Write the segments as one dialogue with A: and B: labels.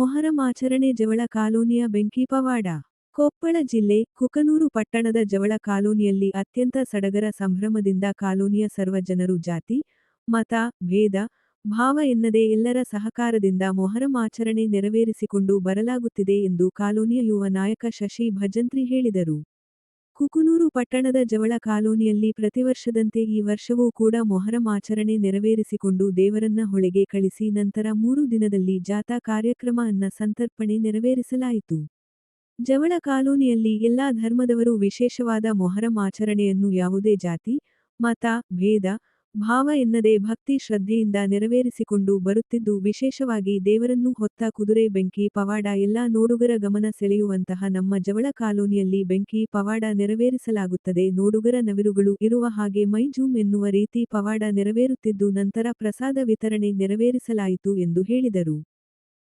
A: ಮೊಹರಮಾಚರಣೆ ಜವಳ ಕಾಲೋನಿಯ ಬೆಂಕಿ ಪವಾಡ ಕೊಪ್ಪಳ ಜಿಲ್ಲೆ ಕುಕನೂರು ಪಟ್ಟಣದ ಜವಳ ಕಾಲೋನಿಯಲ್ಲಿ ಅತ್ಯಂತ ಸಡಗರ ಸಂಭ್ರಮದಿಂದ ಕಾಲೋನಿಯ ಸರ್ವ ಜನರು ಜಾತಿ, ಮತ, ಭೇದ, ಭಾವ ಎನ್ನದೇ ಎಲ್ಲರ ಸಹಕಾರದಿಂದ ಮೊಹರಂ ಆಚರಣೆ ನೆರವೇರಿಸಿಕೊಂಡು ಬರಲಾಗುತ್ತಿದೆ ಎಂದು ಕಾಲೋನಿಯ ಯುವ ನಾಯಕ ಶಶಿ ಭಜಂತ್ರಿ ಹೇಳಿದರು. ಕುಕುನೂರು ಪಟ್ಟಣದ ಜವಳ ಕಾಲೋನಿಯಲ್ಲಿ ಪ್ರತಿವರ್ಷದಂತೆ ಈ ವರ್ಷವೂ ಕೂಡ ಮೊಹರಂ ಆಚರಣೆ ನೆರವೇರಿಸಿಕೊಂಡು ದೇವರನ್ನ ಹೊಳೆಗೆ ಕಳಿಸಿ ನಂತರ ಮೂರು ದಿನದಲ್ಲಿ ಜಾಥಾ ಕಾರ್ಯಕ್ರಮ ಅನ್ನ ಸಂತರ್ಪಣೆ ನೆರವೇರಿಸಲಾಯಿತು. ಜವಳ ಕಾಲೋನಿಯಲ್ಲಿ ಎಲ್ಲಾ ಧರ್ಮದವರು ವಿಶೇಷವಾದ ಮೊಹರಂ ಆಚರಣೆಯನ್ನು ಯಾವುದೇ ಜಾತಿ, ಮತ, ಭೇದ ಭಾವ ಎನ್ನದೇ ಭಕ್ತಿ ಶ್ರದ್ಧೆಯಿಂದ ನೆರವೇರಿಸಿಕೊಂಡು ಬರುತ್ತಿದ್ದು ವಿಶೇಷವಾಗಿ ದೇವರನ್ನು ಹೊತ್ತ ಕುದುರೆ, ಬೆಂಕಿ, ಪವಾಡ ಎಲ್ಲಾ ನೋಡುಗರ ಗಮನ ಸೆಳೆಯುವಂತಹ ನಮ್ಮ ಜವಳ ಕಾಲೋನಿಯಲ್ಲಿ ಬೆಂಕಿ, ಪವಾಡ ನೆರವೇರಿಸಲಾಗುತ್ತದೆ. ನೋಡುಗರ ನವಿರುಗಳು ಇರುವ ಹಾಗೆ ಮೈಜೂಮ್ ಎನ್ನುವ ರೀತಿ ಪವಾಡ ನೆರವೇರುತ್ತಿದ್ದು ನಂತರ ಪ್ರಸಾದ ವಿತರಣೆ ನೆರವೇರಿಸಲಾಯಿತು ಎಂದು ಹೇಳಿದರು.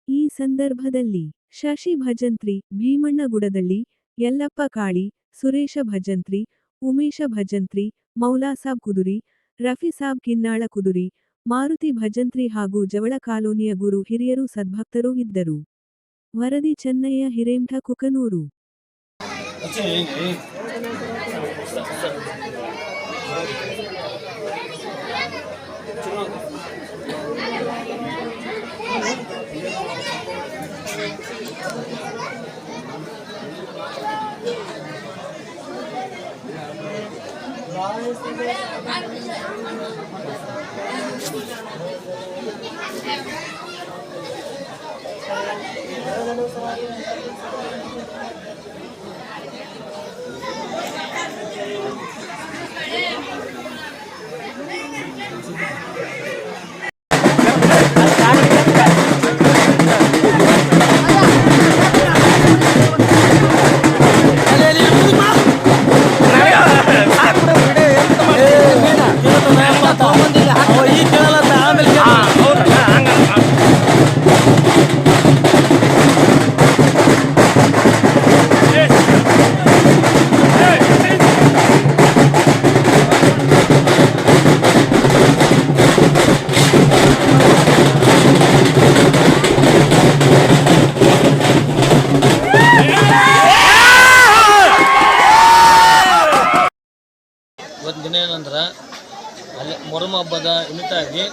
A: ಈ ಸಂದರ್ಭದಲ್ಲಿ ಶಶಿ ಭಜಂತ್ರಿ ಭೀಮಣ್ಣಗುಡದಲ್ಲಿ ಯಲ್ಲಪ್ಪ ಕಾಳಿ, ಸುರೇಶ ಭಜಂತ್ರಿ, ಉಮೇಶ ಭಜಂತ್ರಿ, ಮೌಲಾಸಾಬ್ ಕುದುರಿ ರಫಿಸಾಬ್ ಕಿನ್ನಾಳ ಕುದುರಿ, ಮಾರುತಿ ಭಜಂತ್ರಿ ಹಾಗೂ ಜವಳ ಕಾಲೋನಿಯ ಗುರು ಹಿರಿಯರು ಸದ್ಭಕ್ತರು ಇದ್ದರು. ವರದಿ ಚೆನ್ನಯ್ಯ ಹಿರೇಂಠ ಕುಕನೂರು.
B: ಇವತ್ತು ನಿಮಿತ್ತಾಗಿ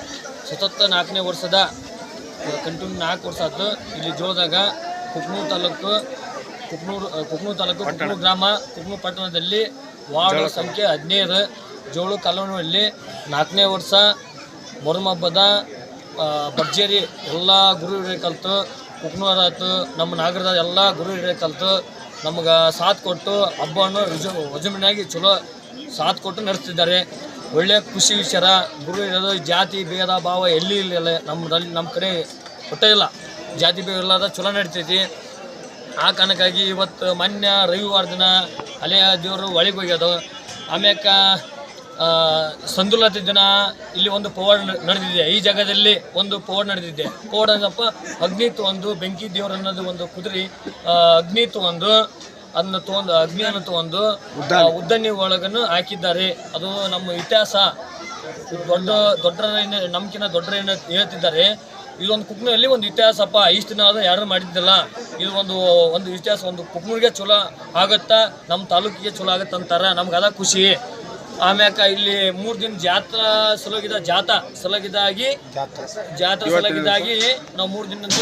B: ಸತತ ನಾಲ್ಕನೇ ವರ್ಷದ ಕಂಟಿನ್ಯೂ ನಾಲ್ಕು ವರ್ಷ ಆಯ್ತು. ಇಲ್ಲಿ ಜೋಳದಾಗ ಕುಕ್ನೂರು ತಾಲೂಕು ಕುಕ್ನೂರು ಕುಕ್ನೂರು ತಾಲೂಕು ಕುಕ್ನೂರು ಗ್ರಾಮ ಕುಕ್ನೂರು ಪಟ್ಟಣದಲ್ಲಿ ವಾರ್ಡ್ ಸಂಖ್ಯೆ ಹದಿನೈದು ಜೋಳು ಕಾಲೋನಿಯಲ್ಲಿ ನಾಲ್ಕನೇ ವರ್ಷ ಮೊರಮ ಹಬ್ಬದ ಭರ್ಜರಿ ಎಲ್ಲ ಗುರು ಹಿರಿಯ ಕಲಿತು ಕುಕ್ನೂರ ಆಯ್ತು. ನಮ್ಮ ನಾಗರದ ಎಲ್ಲ ಗುರು ಹಿರಿಯ ಕಲಿತು ನಮ್ಗೆ ಸಾಥ್ ಕೊಟ್ಟು ಹಬ್ಬವನ್ನು ವಿಜ ವಿಜೃಂಭಣೆಯಾಗಿ ಚಲೋ ಸಾಥ್ ಕೊಟ್ಟು ನಡೆಸ್ತಿದ್ದಾರೆ. ಒಳ್ಳೆಯ ಖುಷಿ ವಿಚಾರ. ಗುರು ಇರೋದು ಜಾತಿ ಭೇದ ಭಾವ ಎಲ್ಲಿ ಇಲ್ಲ ನಮ್ಮದಲ್ಲಿ ನಮ್ಮ ಕಡೆ ಒಟ್ಟೇ ಇಲ್ಲ. ಜಾತಿ ಭೇದ ಇಲ್ಲದ ಚಲೋ ನಡೀತೈತಿ. ಆ ಕಾರಣಕ್ಕಾಗಿ ಇವತ್ತು ಮೊನ್ನೆ ರವಿವಾರ ದಿನ ಹಳೆಯ ದೇವರು ಒಳಗೆ ಹೋಗ್ಯದು. ಆಮ್ಯಾಕ ಸಂದುಲತೆ ದಿನ ಇಲ್ಲಿ ಒಂದು ಪವಾಡ ನಡೆದಿದೆ. ಈ ಜಾಗದಲ್ಲಿ ಒಂದು ಪವಾಡ ನಡೆದಿದೆ. ಪವಾಡ ಅಂದಪ್ಪ ಅಗ್ನಿತ್ ಒಂದು ಬೆಂಕಿ ದೇವರು ಅನ್ನೋದು ಒಂದು ಕುದುರೆ. ಅಗ್ನಿತ್ ಒಂದು ಅದನ್ನ ತಗೊಂಡು ಅಗ್ನಿಯನ್ನು ತಗೊಂಡು ಉದ್ದನಿ ಒಳಗನ್ನು ಹಾಕಿದ್ದಾರೆ. ಅದು ನಮ್ಮ ಇತಿಹಾಸ. ದೊಡ್ಡ ದೊಡ್ಡ ನಮ್ಕಿನ ದೊಡ್ಡ ಹೇಳ್ತಿದ್ದಾರೆ. ಇದೊಂದು ಕುಕ್ನಲ್ಲಿ ಒಂದು ಇತಿಹಾಸಪ್ಪ. ಇಷ್ಟು ದಿನ ಯಾರು ಮಾಡಿದ್ದಿಲ್ಲ. ಇದು ಒಂದು ಒಂದು ಇತಿಹಾಸ ಒಂದು ಕುಕ್ನೂರಿಗೆ ಚಲೋ ಆಗತ್ತಾ? ನಮ್ಮ ತಾಲೂಕಿಗೆ ಚಲೋ ಆಗತ್ತೆ ಅಂತಾರ ನಮ್ಗೆ ಅದ ಖುಷಿ. ಆಮ್ಯಾಕ ಇಲ್ಲಿ ಮೂರು ದಿನ ಜಾತ್ರಾ ಸಲಗಿದ ಜಾತಾ ಸಲಗಿದಾಗಿ ಜಾತ್ರಾ. ಸಲಗಿದಾಗಿ ನಾವು ಮೂರು ದಿನದ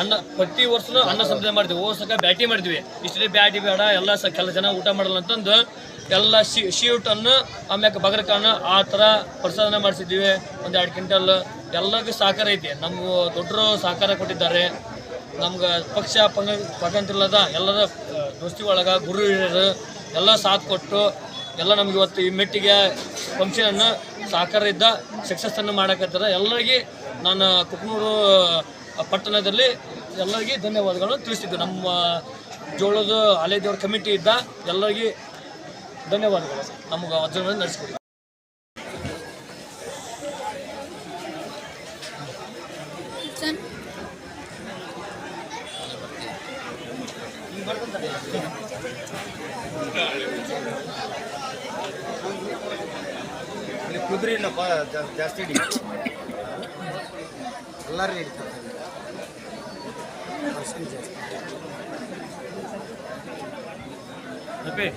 B: ಅನ್ನ ಪ್ರತಿ ವರ್ಷನೂ ಅನ್ನ ಸಂತೆ ಮಾಡ್ತೀವಿ. ಓಸಕ ಬ್ಯಾಟಿ ಮಾಡಿದ್ವಿ ಇಷ್ಟೇ ಬ್ಯಾಟಿ ಬೇಡ ಎಲ್ಲ ಸ ಕೆಲ ಜನ ಊಟ ಮಾಡಲ್ಲ ಅಂತಂದು ಎಲ್ಲ ಶಿ ಶೀಟನ್ನು ಆಮ್ಯಾಕ ಬಗರಕನ್ನು ಆ ಥರ ಪ್ರಸಾದನ ಮಾಡಿಸಿದ್ದೀವಿ. ಒಂದು ಎರಡು ಕ್ವಿಂಟಲ್. ಎಲ್ಲಕ್ಕೂ ಸಹಕಾರ ಐತಿ. ನಮ್ಮ ದೊಡ್ಡರು ಸಹಕಾರ ಕೊಟ್ಟಿದ್ದಾರೆ. ನಮ್ಗೆ ಪಕ್ಷ ಪಂಗ ಪಕ್ಕಂತಿಲ್ಲದ ಎಲ್ಲರ ದೋಸ್ತಿ ಒಳಗೆ ಗುರು ಹಿರಿಯರು ಎಲ್ಲ ಸಾಥ್ ಕೊಟ್ಟು ಎಲ್ಲ ನಮ್ಗೆ ಇವತ್ತು ಈ ಮೆಟ್ಟಿಗೆ ಫಂಕ್ಷನನ್ನು ಸಹಕಾರ ಇದ್ದ ಸಕ್ಸಸ್ಸನ್ನು ಮಾಡಕತ್ತಾರ. ಎಲ್ಲರಿಗೆ ನಾನು ಕುಕ್ನೂರು ಪಟ್ಟಣದಲ್ಲಿ ಎಲ್ಲರಿಗೆ ಧನ್ಯವಾದಗಳನ್ನು ತಿಳಿಸಿದ್ದು ನಮ್ಮ ಜೋಳದ ದೇವ್ರ ಕಮಿಟಿ ಇದ್ದ ಎಲ್ಲರಿಗೆ ಧನ್ಯವಾದಗಳು. ನಮ್ಗೆ ವಜ್ರ ನಡೆಸ್ಕೊಡಿ.
C: ಇಲ್ಲಿ ಕುದುರೆ ಜಾಸ್ತಿ ಹಿಡಿ ಎಲ್ಲರೂ ಹಿಡಿತಾರೆ.
B: ಅಪ್ಪಿ.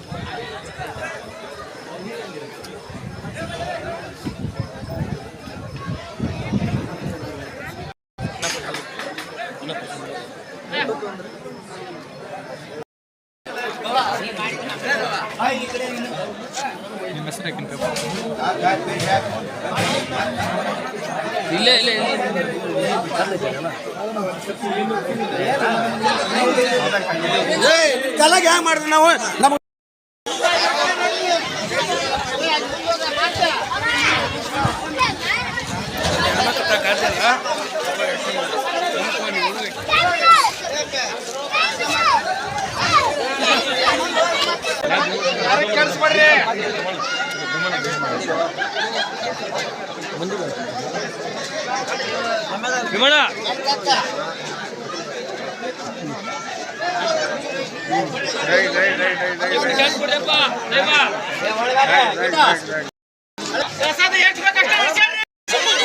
B: ನಿಮ್ಮ ಇಲ್ಲ ಇಲ್ಲ ಇಲ್ಲ. ಇಲ್ಲೇ
C: ಕಲಾಗ ಹ್ಯಾಂಗ ಮಾಡಿದ್ರಿ ನಾವು? ನಮ್ಗೆ
B: విమలా
D: ప్రసాద్ ఎక్కువ కష్టపడి